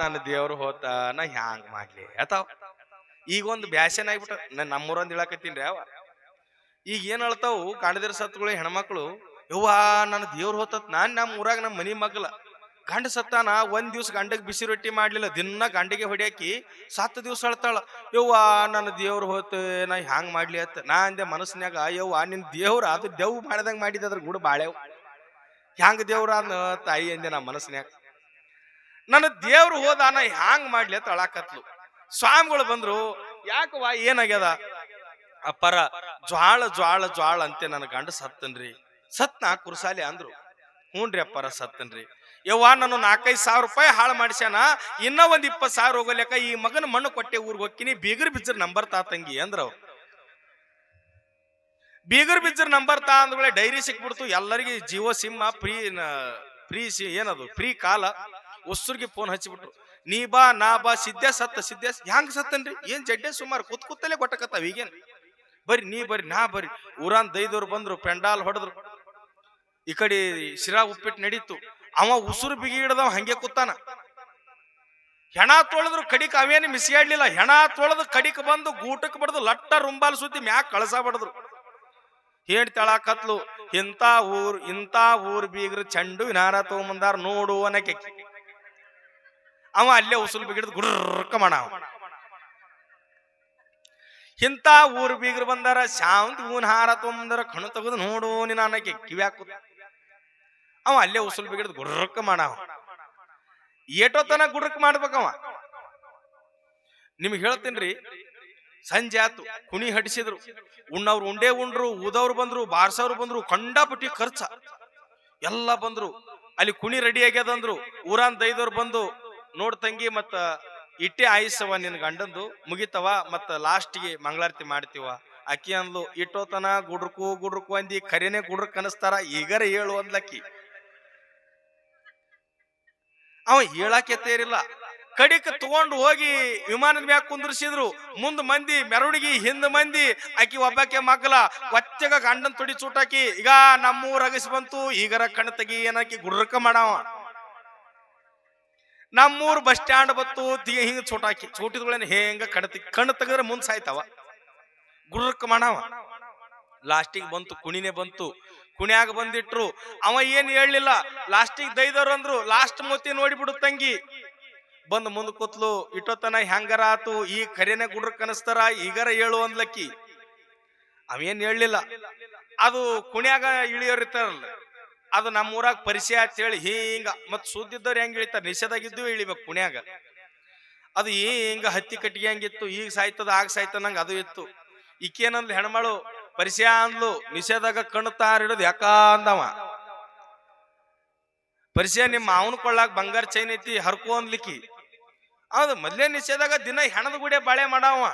ನನ್ನ ದೇವ್ರ ಹೋತ, ನಾ ಹ್ಯಾಂಗ್ ಮಾಡ್ಲಿ? ಆತಾವ ಈಗ ಒಂದು ಬ್ಯಾಸನ್ ಆಗ್ಬಿಟ್ಟ, ನಾನು ನಮ್ಮೂರಂದ್ ಹೇಳಕತ್ತೀನಿ ಅವ. ಈಗ ಏನ್ ಹೇಳ್ತಾವು ಕಾಣದಿರ ಸತ್ಗಳು ಹೆಣ್ಮಕ್ಳು, ಯವ್ವಾ ನನ್ನ ದೇವ್ರ ಹೋತತ್, ನಾನ್ ನಮ್ಮ ಊರಾಗ ನಮ್ಮ ಮನಿ ಮಗ್ಲ. ಗಂಡ ಸತ್ತಾನ, ಒಂದ್ ದಿವ್ಸ ಗಂಡಗ್ ಬಿಸಿ ರೊಟ್ಟಿ ಮಾಡ್ಲಿಲ್ಲ, ದಿನ ಗಂಡಿಗೆ ಹೊಡ್ಯಾಕಿ ಸತ್ತ ದಿವ್ಸ ಹೇಳ್ತಾಳ ಯವ್ವಾ ನನ್ನ ದೇವ್ರ ಹೋತ, ನಾ ಹ್ಯಾಂಗ್ ಮಾಡ್ಲಿ ಅತ್ತ ನಾ ಅಂದೆ ಮನಸ್ನ್ಯಾಗ, ಯವ್ವ, ನಿನ್ ದೇವ್ರ ಅದು ದೆವ್ ಮಾಡ್ದಂಗ್ ಮಾಡಿದ ಅದ್ರ ಗುಡ ಬಾಳೆವ್ ಹ್ಯಾಂಗ ದೇವ್ರ ತಾಯಿ ಅಂದೆ ನಾ ಮನಸ್ನ್ಯಾಗ. ನನ್ನ ದೇವ್ರು ಹೋದ ನಾ ಹ್ಯಾಂಗ್ ಮಾಡ್ಲಿ ಅಂತ ಅಳಾಕತ್ಲು. ಸ್ವಾಮಿಗಳು ಬಂದ್ರು, ಯಾಕವ್ವ, ಏನಾಗ್ಯದ? ಅಪ್ಪರ, ಜ್ವಾಳ ಜ್ವಾಳ ಜ್ವಾಳ ಅಂತೆ ನನ್ನ ಗಂಡ ಸತ್ತನ್ರಿ. ಸತ್ನ? ಕುರ್ಸಾಲಿ ಅಂದ್ರು. ಹ್ಞೂನ್ರಿ ಅಪ್ಪರ, ಸತ್ತನ್ರಿ. ಯವ್ವ, ನಾನು ನಾಲ್ಕೈದು ಸಾವಿರ ರೂಪಾಯಿ ಹಾಳು ಮಾಡಿಸ್ಯಾನ. ಇನ್ನ ಒಂದ್ ಇಪ್ಪತ್ತು ಸಾವಿರ ಹೋಗಲಿಕ್ಕ ಈ ಮಗನ ಮಣ್ಣು ಕೊಟ್ಟೆ ಊರಿಗೆ ಹೋಗ್ತೀನಿ. ಬೀಗರ್ ಬಿಚ್ಚರ್ ನಂಬರ್ ತಾ ತಂಗಿ ಅಂದ್ರ. ಅವ್ರು ಬೀಗರ್ ಬಿಚ್ಚರ್ ನಂಬರ್ ತಾ ಅಂದ್ಮೇಲೆ ಡೈರಿ ಸಿಕ್ಬಿಡ್ತು. ಎಲ್ಲರಿಗೆ ಜಿಯೋ ಸಿಮ್ ಫ್ರೀ ಫ್ರೀ ಏನದು ಫ್ರೀ ಕಾಲ. ಉಸ್ಸರ್ಗೆ ಫೋನ್ ಹಚ್ಚಿಬಿಟ್ರು. ನೀ ಬಾ, ನಾ ಬಾ ಸಿದ್ಧ ಸತ್ತ ಸಿದ್ಧ ಹ್ಯಾಂಗ ಸತ್ತನ್ರಿ? ಏನ್ ಜಡ್ಡೆ ಸುಮಾರು? ಕೂತ್ ಕೂತಲ್ಲೇ ಕೊಟ್ಟಕತ್ತಾವ ಈಗೇನ್? ಬರ್ರಿ ನೀ ಬರ್ರಿ ನಾ ಬರ್ರಿ ಊರಾನ್ ದೈದವ್ರು ಬಂದ್ರು, ಪೆಂಡಾಲ್ ಹೊಡೆದ್ರು. ಈ ಕಡೆ ಶಿರಾ ಉಪ್ಪಿಟ್ಟು ನಡೀತು. ಅವ ಉಸುರು ಬಿಗಿ ಹಿಡ್ದವ, ಹಂಗೆ ಕೂತಾನ. ಹೆಣ ತೊಳೆದ್ರು ಕಡಿಕ್ ಅವೇನು ಮಿಸಿಯಾಡ್ಲಿಲ್ಲ. ಹೆಣ ತೊಳೆದು ಕಡಿಕ್ ಬಂದು ಗೂಟಕ್ ಬಡ್ದು ಲಟ್ಟ ರುಂಬಾಲ್ ಸುದ್ದಿ ಮ್ಯಾಕ್ ಕಳಸ ಬಡದ್ರು. ಹೇಳ್ತಾಳ ಕತ್ಲು, ಇಂಥ ಊರ್ ಇಂಥ ಊರ್ ಬೀಗ್ರು ಚಂಡು ವಿನಾರ ತಗೊಂಬಂದಾರ ನೋಡು ಅನ್ನಕ್ಕೆ ಅವ ಅಲ್ಲೇ ಉಸುಲ್ ಬಿಗಿಡ್ದು ಗುರ್ಕ ಮಾಡಾವ ಇಂಥ ಊರು ಬೀಗ್ರು ಬಂದಾರ ಶಾಂತಿ ಹೂನ್ ಹಾರ ತೊಂದರ ಕಣ್ಣು ತೆಗೆದು ನೋಡು ನೀನು ಅನ್ನಕ್ಕೆ ಕಿವ್ಯಾಕ ಅವ ಅಲ್ಲೇ ಉಸುಲ್ ಬಿಗಿಡ್ದು ಗುರ್ರಕ್ಕ ಏಟೋ ತನ ಗುಡ್ರಕ್ ಮಾಡ್ಬೇಕವ ನಿಮ್ಗೆ ಹೇಳ್ತೀನ್ರಿ, ಸಂಜೆ ಆತು, ಕುಣಿ ಹಟಿಸಿದ್ರು ಉಣ್ಣವ್ರು ಉಂಡೆ ಉಂಡ್ರು, ಊದವ್ರು ಬಂದ್ರು, ಬಾರ್ಸವ್ರು ಬಂದ್ರು ಕಂಡಾಪಟ್ಟಿ ಖರ್ಚ. ಎಲ್ಲ ಬಂದ್ರು. ಅಲ್ಲಿ ಕುಣಿ ರೆಡಿ ಆಗ್ಯದಂದ್ರು, ಊರಾನ್ ದೈದವ್ರು ಬಂದು ನೋಡ್ ತಂಗಿ ಮತ್ತ ಇಟ್ಟೆ ಆಯುಸವ ನಿನ್ ಗಂಡಂದು ಮುಗಿತವ ಮತ್ತ ಲಾಸ್ಟ್ಗೆ ಮಂಗಳಾರತಿ ಮಾಡ್ತೀವ ಅಕ್ಕಿ ಅಂದ್ಲು, ಇಟ್ಟೋತನ, ಗುಡ್ರಕು ಗುಡ್ರಕು ಅಂದಿ, ಕರಿನೇ ಗುಡ್ರಕ್ ಕನಸ್ತಾರ, ಈಗರ ಹೇಳು ಅಂದ್ಲಕ್ಕಿ. ಅವ ಹೇಳಕ್ಕೆ ತೇರಿಲ್ಲ ಕಡಿಕ ತಗೊಂಡು ಹೋಗಿ ವಿಮಾನದ ಮ್ಯಾಗ ಕುಂದ್ರಿಸಿದ್ರು. ಮುಂದ್ ಮಂದಿ, ಮೆರವಣಿಗೆ ಹಿಂದ ಮಂದಿ ಆಕಿ ಒಬ್ಬಾಕೆ ಮಗ್ಲ, ಒಚ್ಚಗ ಗಂಡನ್ ತುಡಿ ಚೂಟಾಕಿ ಈಗ ನಮ್ಮೂರ್ ಅಗಸಿ ಬಂತು, ಈಗರ ಕಣ್ ತೆಗಿ ಏನಕಿ ಗುಡ್ರಕ ಮಾಡವ? ನಮ್ಮೂರ್ ಬಸ್ ಸ್ಟ್ಯಾಂಡ್ ಬತ್ತು ತಿ ಹಿಂಗ ಚೋಟಾಕಿ ಚೋಟಿದ್ಗಳೇನ ಹೆಂಗ ಕಡತಿ, ಕಣ್ಣು ತೆಗೆದ್ರೆ ಮುಂದ್ ಸಾಯ್ತಾವ. ಗುಡ್ರಕ ಮಾಡವ. ಲಾಸ್ಟಿಗೆ ಬಂತು, ಕುಣಿನೇ ಬಂತು. ಕುಣ್ಯಾಗ ಬಂದಿಟ್ರು, ಅವ ಏನ್ ಹೇಳಲಿಲ್ಲ. ಲಾಸ್ಟಿಗೆ ದೈದರು ಅಂದ್ರು, ಲಾಸ್ಟ್ ಮೂತಿ ನೋಡಿಬಿಡು ತಂಗಿ. ಬಂದು ಮುಂದ್ ಕೂತ್ಲು, ಇಟ್ಟೋತನ ಹೆಂಗರ ಆತು? ಈ ಕರೆನೆ ಗುಡ್ರ ಕನಸ್ತಾರ ಈಗರ ಹೇಳು ಅಂದ್ಲಕ್ಕಿ. ಅವೇನ್ ಹೇಳಲಿಲ್ಲ. ಅದು ಕುಣ್ಯಾಗ ಇಳಿಯೋರಿರ್ತಾರಲ್ಲ. ಅದು ನಮ್ಮೂರಾಗ ಪರಿಚಯ ಅಂತ ಹೇಳಿ ಹಿಂಗ ಮತ್ ಸುದ್ದಿದ್ದವ್ರು ಹೆಂಗ್ ಇಳಿತಾರ? ನಿಷೇಧಾಗಿದ್ದು ಇಳಿಬೇಕು ಪುಣ್ಯಾಗ. ಅದು ಹಿಂಗ ಹತ್ತಿ ಕಟ್ಟಿಗೆ ಹಂಗಿತ್ತು, ಈಗ ಸಾಯ್ತದ, ಆಗ ಸಾಯ್ತದ ನಂಗೆ ಅದು ಇತ್ತು. ಈಕೇನಂದ್ಲು ಹೆಣ್ಮಳು, ಪರಿಚಯ ಅಂದ್ಲು, ನಿಷೇಧಾಗ ಕಣ್ಣು ತಾರ ಯಾಕಂದವ ಯಾಕ ಅಂದವ? ಪರಿಚಯ ನಿಮ್ಮ ಅವನು ಕೊಳ್ಳಾಕ ಬಂಗಾರ ಚೈನ್ ಐತಿ, ಹರ್ಕೋ ಅನ್ಲಿಕ್ಕಿ ಹೌದು, ಮೊದ್ಲೇ ನಿಷೇಧಾಗ ದಿನ ಹೆಣದ ಗುಡಿಯ ಬಾಳೆ ಮಾಡಾವ.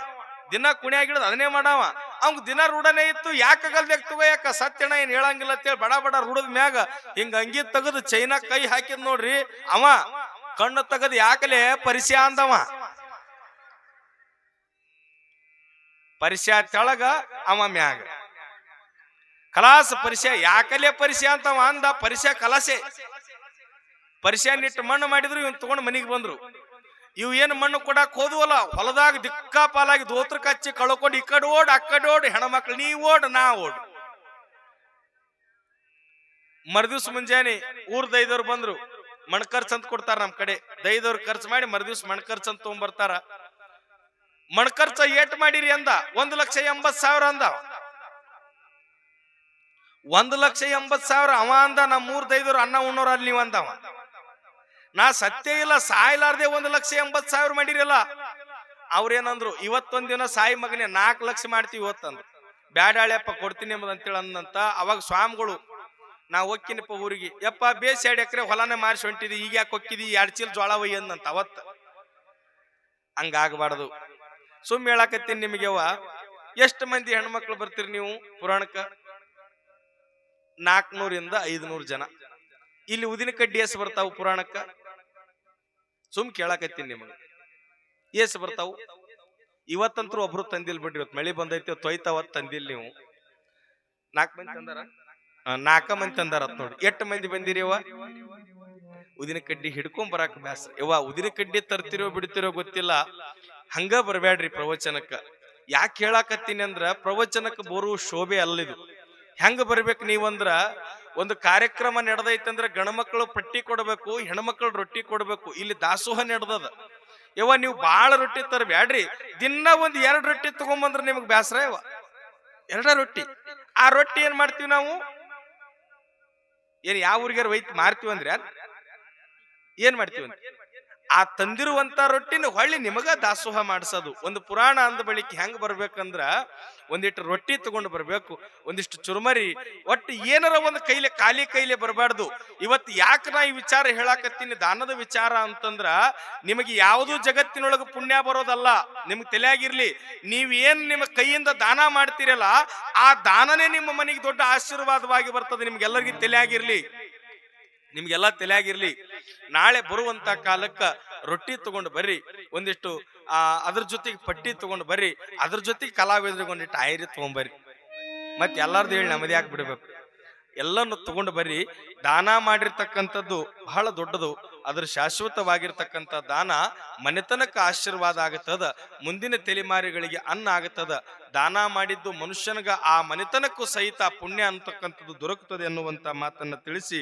ದಿನ ಕುಣಿಯಾಗಿಡದ್ ಅದನ್ನೇ ಮಾಡಾವ. ಅವಂಗ ದಿನ ರೂಢನೇ ಇತ್ತು ಯಾಕಾಗಲ್ದೆ ತಗೋ, ಯಾಕ ಸತ್ಯಣ ಏನ್ ಹೇಳಂಗಿಲ್ಲ ಅಂತೇಳಿ ಬಡ ಬಡ ರೂಢದ ಮ್ಯಾಗ ಹಿಂಗ ಅಂಗಿ ತೆಗೆದು ಚೈನಾ ಕೈ ಹಾಕಿದ್ ನೋಡ್ರಿ, ಅವ ಕಣ್ಣು ತಗದು ಯಾಕಲೆ ಪರಿಚಯ ಅಂದವ. ಪರಿಚಯ ತೆಳಗ ಅವ ಮ್ಯಾಗ. ಕಲಾಸ ಪರಿಚಯ, ಯಾಕಲೆ ಪರಿಚಯ ಅಂತವ ಅಂದ, ಪರಿಚಯ ಕಲಾಸೆ. ಪರಿಚಯ ನಿಟ್ಟು ಮಣ್ಣು ಮಾಡಿದ್ರು, ಇವನ್ ತಗೊಂಡು ಮನಿಗೆ ಬಂದ್ರು. ಇವ್ ಏನು ಮಣ್ಣು ಕೊಡಕ್ ಹೋದ್ವಲ್ಲ? ಹೊಲದಾಗ ದಿಕ್ಕಾಪಾಲಾಗಿ ದೋತ್ರ ಕಚ್ಚಿ ಕಳ್ಕೊಂಡು ಈ ಕಡೆ ಓಡ್, ಆ ಕಡೆ ಓಡ್, ಹೆಣ್ಮಕ್ಳು ನೀ ಓಡ್, ನಾ ಓಡ್. ಮರ್ದಿವ್ಸ ಮುಂಜಾನೆ ಊರ್ ದೈದವ್ರು ಬಂದ್ರು. ಮಣ್ ಖರ್ಚು ಅಂತ ಕೊಡ್ತಾರ ನಮ್ ಕಡೆ. ದೈದವ್ರು ಖರ್ಚು ಮಾಡಿ ಮರ್ದಿವ್ಸ ಮಣ್ ಖರ್ಚು ಅಂತ ತಗೊಂಡ್ಬರ್ತಾರ ಮಣ್ ಖರ್ಚ ಏಟ್ ಮಾಡಿರಿ ಅಂದ, ಒಂದ್ ಲಕ್ಷ ಎಂಬತ್ ಸಾವಿರ ಅಂದ. ಒಂದ್ ಲಕ್ಷ ಎಂಬತ್ ಸಾವಿರ ಅವ ಅಂದ ನಮ್ಮ ಊರ್ ದೈದವ್ರು ಅನ್ನ ಉಣ್ಣೋರು ಅಲ್ಲಿ ನೀವು ಅಂದವ. ನಾ ಸತ್ಯ ಇಲ್ಲ, ಸಾಯ್ಲಾರ್ದೆ ಒಂದು ಲಕ್ಷ ಎಂಬತ್ ಸಾವಿರ ಮಾಡಿರಲ್ಲ. ಅವ್ರೇನಂದ್ರು, ಇವತ್ತೊಂದ್ ದಿನ ಸಾಯಿ ಮಗನೇ ನಾಲ್ಕು ಲಕ್ಷ ಮಾಡ್ತೀವಿ ಇವತ್ತಂದ್ರು. ಬ್ಯಾಡಾಳ್ಯಪ್ಪ ಕೊಡ್ತೀನಿ ಎಂಬುದಂತೇಳಿ ಅಂದಂತ ಅವಾಗ ಸ್ವಾಮಿಗಳು, ನಾ ಒಕ್ಕಿನಪ್ಪ ಊರಿಗೆ. ಯಪ್ಪ, ಬೇಸ್ ಎರಡ್ ಎಕರೆ ಹೊಲನೇ ಮಾರಿಸಿ ಹೊಂಟಿದಿ, ಈಗ ಯಾಕೆ ಹೊಕ್ಕಿದಿ? ಎರಡ್ ಚೀಲ ಜೋಳ ಒಯ್ಯ ಅಂದಂತ ಅವತ್ತ. ಹಂಗಾಗಬಾರ್ದು. ಸುಮ್ಮ ಹೇಳಾಕತ್ತೀನಿ ನಿಮಗೆವ ಎಷ್ಟು ಮಂದಿ ಹೆಣ್ಮಕ್ಳು ಬರ್ತೀರಿ ನೀವು ಪುರಾಣಕ್ಕ? ನಾಲ್ಕನೂರಿಂದ ಐದುನೂರು ಜನ. ಇಲ್ಲಿ ಉದಿನ ಕಡ್ಡಿ ಎಸ್ ಬರ್ತಾವು ಪುರಾಣಕ್ಕ. ಸುಮ್ ಕೇಳಾಕತ್ತೀನಿ ನಿಮಗೆ. ಎಸ್ ಬರ್ತಾವು? ಇವತ್ತಂತ್ರು ಒಬ್ರು ತಂದಿಲ್ ಬಿಡ್ರಿ ಇವತ್ತು ಮಳಿ ಬಂದೈತಿ ತೊಯ್ತಾವತ್ ತಂದಿಲ್ ನೀವು. ನಾಲ್ಕು ಮಂದಿ ತಂದಾರ? ನಾಲ್ಕ ಮಂದಿ ತಂದಾರ ನೋಡಿ. ಎಷ್ಟು ಮಂದಿ ಬಂದಿರಿ ಅವ ಉದಿನ ಕಡ್ಡಿ ಹಿಡ್ಕೊಂಡ್ ಬರಾಕ ಬ್ಯಾಸ್ರ. ಯವ್ವ ಉದಿನ ಕಡ್ಡಿ ತರ್ತಿರೋ ಬಿಡ್ತಿರೋ ಗೊತ್ತಿಲ್ಲ. ಹಂಗ ಬರಬೇಡ್ರಿ ಪ್ರವಚನಕ್ಕ. ಯಾಕೆ ಹೇಳಾಕತ್ತೀನಿ ಅಂದ್ರ ಪ್ರವಚನಕ್ಕೆ ಬರುವ ಶೋಭೆ ಅಲ್ಲಿದು. ಹೆಂಗ ಬರ್ಬೇಕು ನೀವಂದ್ರ ಒಂದು ಕಾರ್ಯಕ್ರಮ ನಡೆದೈತಂದ್ರೆ ಗಣಮಕ್ಕಳು ಪಟ್ಟಿ ಕೊಡಬೇಕು ಹೆಣ್ಮಕ್ಳು ರೊಟ್ಟಿ ಕೊಡಬೇಕು, ಇಲ್ಲಿ ದಾಸೋಹ ನಡೆದದ. ಯವ ನೀವು ಬಾಳ ರೊಟ್ಟಿ ತರಬೇಡ್ರಿ ದಿನ ಒಂದ್ ಎರಡು ರೊಟ್ಟಿ ತಗೊಂಬಂದ್ರೆ ನಿಮ್ಗೆ ಬ್ಯಾಸ್ರ ಇವ ಎರಡ ರೊಟ್ಟಿ. ಆ ರೊಟ್ಟಿ ಏನ್ ಮಾಡ್ತೀವಿ ನಾವು? ಏನ್ ಯಾವ ಊರಿಗೆ ಒಯ್ತು ಮಾರ್ತೀವಿ ಅಂದ್ರೆ ಏನ್ ಮಾಡ್ತೀವಿ ಆ ತಂದಿರುವಂತ ರೊಟ್ಟಿನ ಹೊಳ್ಳಿ ನಿಮಗ ದಾಸೋಹ ಮಾಡಿಸೋದು. ಒಂದು ಪುರಾಣ ಅಂದ ಬಳಿಕ ಹೆಂಗ್ ಬರ್ಬೇಕಂದ್ರ ಒಂದಿಷ್ಟು ರೊಟ್ಟಿ ತಗೊಂಡು ಬರ್ಬೇಕು, ಒಂದಿಷ್ಟು ಚುರುಮರಿ. ಒಟ್ಟು ಏನಾರ ಒಂದು ಕೈಲೆ ಖಾಲಿ ಕೈಲೆ ಬರಬಾರ್ದು. ಇವತ್ತು ಯಾಕೆ ನಾ ಈ ವಿಚಾರ ಹೇಳಾಕತ್ತೀನಿ? ದಾನದ ವಿಚಾರ ಅಂತಂದ್ರ ನಿಮಗೆ ಯಾವುದು ಜಗತ್ತಿನೊಳಗೆ ಪುಣ್ಯ ಬರೋದಲ್ಲ. ನಿಮ್ಗೆ ತಲೆಯಾಗಿರ್ಲಿ. ನೀವೇನ್ ನಿಮ್ಮ ಕೈಯಿಂದ ದಾನ ಮಾಡ್ತೀರಲ್ಲ, ಆ ದಾನನೇ ನಿಮ್ಮ ಮನೆಗೆ ದೊಡ್ಡ ಆಶೀರ್ವಾದವಾಗಿ ಬರ್ತದೆ. ನಿಮ್ಗೆಲ್ಲರಿಗೂ ತಲೆಯಾಗಿರ್ಲಿ. ನಿಮ್ಗೆಲ್ಲ ತಲೆಯಾಗಿರ್ಲಿ. ನಾಳೆ ಬರುವಂತ ಕಾಲಕ್ಕ ರೊಟ್ಟಿ ತಗೊಂಡು ಬರ್ರಿ. ಒಂದಿಷ್ಟು, ಆ, ಅದ್ರ ಜೊತೆಗೆ ಪಟ್ಟಿ ತಗೊಂಡು ಬರ್ರಿ. ಅದ್ರ ಜೊತೆಗೆ ಕಲಾವಿದ್ರಿಗೆ ಒಂದಿಟ್ಟು ಆಯ್ರಿ ತಗೊಂಡ್ಬರ್ರಿ ಮತ್ತೆ ಎಲ್ಲಾರ್ದು ಹೇಳಿ ನಮ್ಮದೇ ಬಿಡಬೇಕು ಎಲ್ಲನ್ನು ತಗೊಂಡು ಬರ್ರಿ. ದಾನ ಮಾಡಿರ್ತಕ್ಕಂಥದ್ದು ಬಹಳ ದೊಡ್ಡದು. ಅದ್ರ ಶಾಶ್ವತವಾಗಿರ್ತಕ್ಕಂಥ ದಾನ ಮನೆತನಕ್ಕೆ ಆಶೀರ್ವಾದ ಆಗತ್ತದ. ಮುಂದಿನ ತಲೆಮಾರಿಗಳಿಗೆ ಅನ್ನ ಆಗತ್ತದ. ದಾನ ಮಾಡಿದ್ದು ಮನುಷ್ಯನಿಗೆ ಆ ಮನೆತನಕ್ಕೂ ಸಹಿತ ಪುಣ್ಯ ಅಂತಕ್ಕಂಥದ್ದು ದೊರಕುತ್ತದೆ ಅನ್ನುವಂತ ಮಾತನ್ನ ತಿಳಿಸಿ